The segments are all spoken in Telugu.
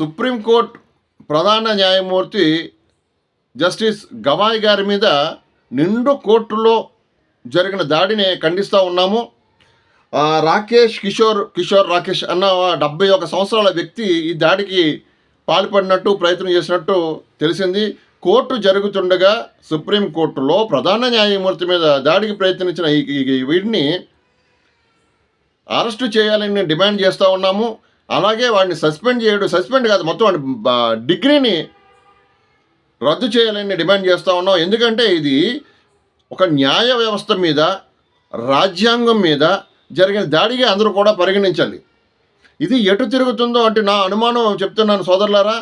సుప్రీంకోర్టు ప్రధాన న్యాయమూర్తి జస్టిస్ గవాయ్ గారి మీద నిండు కోర్టులో జరిగిన దాడిని ఖండిస్తూ ఉన్నాము. రాకేష్ కిషోర్ కిషోర్ రాకేష్ అన్న డెబ్బై ఒక సంవత్సరాల వ్యక్తి ఈ దాడికి పాల్పడినట్టు ప్రయత్నం చేసినట్టు తెలిసింది. కోర్టు జరుగుతుండగా సుప్రీంకోర్టులో ప్రధాన న్యాయమూర్తి మీద దాడికి ప్రయత్నించిన ఈ ఈ- వీడిని అరెస్టు చేయాలని డిమాండ్ చేస్తూ ఉన్నాము. అలాగే వాడిని సస్పెండ్ చేయడం. సస్పెండ్ కాదు మొత్తం వాడి డిగ్రీని రద్దు చేయాలని డిమాండ్ చేస్తూ ఉన్నాం. ఎందుకంటే ఇది ఒక న్యాయ వ్యవస్థ మీద రాజ్యాంగం మీద జరిగిన దాడిగా అందరూ కూడా పరిగణించాలి. ఇది ఎటు తిరుగుతుందో అంటే నా అనుమానం చెప్తున్నాను సోదరులారా.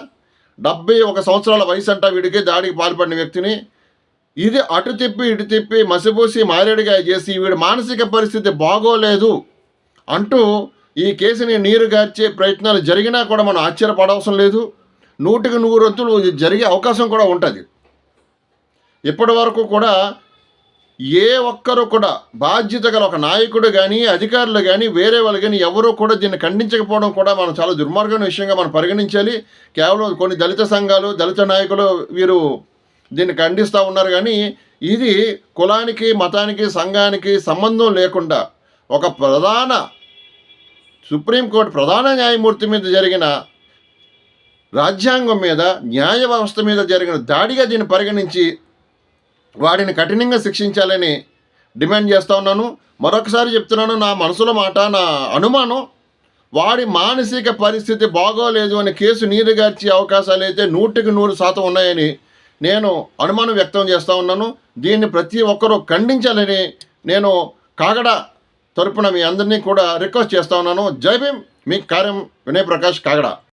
డెబ్బై ఒక సంవత్సరాల వయసు అంట వీడికి దాడికి పాల్పడిన వ్యక్తిని. ఇది అటు తిప్పి ఇటు తిప్పి మసిపూసి మారేడుగా చేసి వీడి మానసిక పరిస్థితి బాగోలేదు అంటూ ఈ కేసుని నీరు గార్చే ప్రయత్నాలు జరిగినా కూడా మనం ఆశ్చర్యపడవసరం లేదు. నూటికి నూరు వంతులు జరిగే అవకాశం కూడా ఉంటుంది. ఇప్పటి వరకు కూడా ఏ ఒక్కరు కూడా బాధ్యత గల ఒక నాయకుడు కానీ అధికారులు కానీ వేరే వాళ్ళు కానీ ఎవరూ కూడా దీన్ని ఖండించకపోవడం కూడా మనం చాలా దుర్మార్గమైన విషయంగా మనం పరిగణించాలి. కేవలం కొన్ని దళిత సంఘాలు దళిత నాయకులు వీరు దీన్ని ఖండిస్తూ ఉన్నారు కానీ ఇది కులానికి మతానికి సంఘానికి సంబంధం లేకుండా ఒక ప్రధాన సుప్రీంకోర్టు ప్రధాన న్యాయమూర్తి మీద జరిగిన రాజ్యాంగం మీద న్యాయ వ్యవస్థ మీద జరిగిన దాడిగా దీన్ని పరిగణించి వాడిని కఠినంగా శిక్షించాలని డిమాండ్ చేస్తూ ఉన్నాను. మరొకసారి చెప్తున్నాను నా మనసులో మాట నా అనుమానం వాడి మానసిక పరిస్థితి బాగోలేదు అని కేసు నీరుగార్చే అవకాశాలు అయితే నూటికి నూరు శాతం ఉన్నాయని నేను అనుమానం వ్యక్తం చేస్తూ ఉన్నాను. దీన్ని ప్రతి ఒక్కరూ ఖండించాలని నేను కాగడ తరపున మీ అందరినీ కూడా రిక్వెస్ట్ చేస్తా ఉన్నాను. జై భీమ్. మీ కార్యం వినయ్ ప్రకాష్ కాగడ.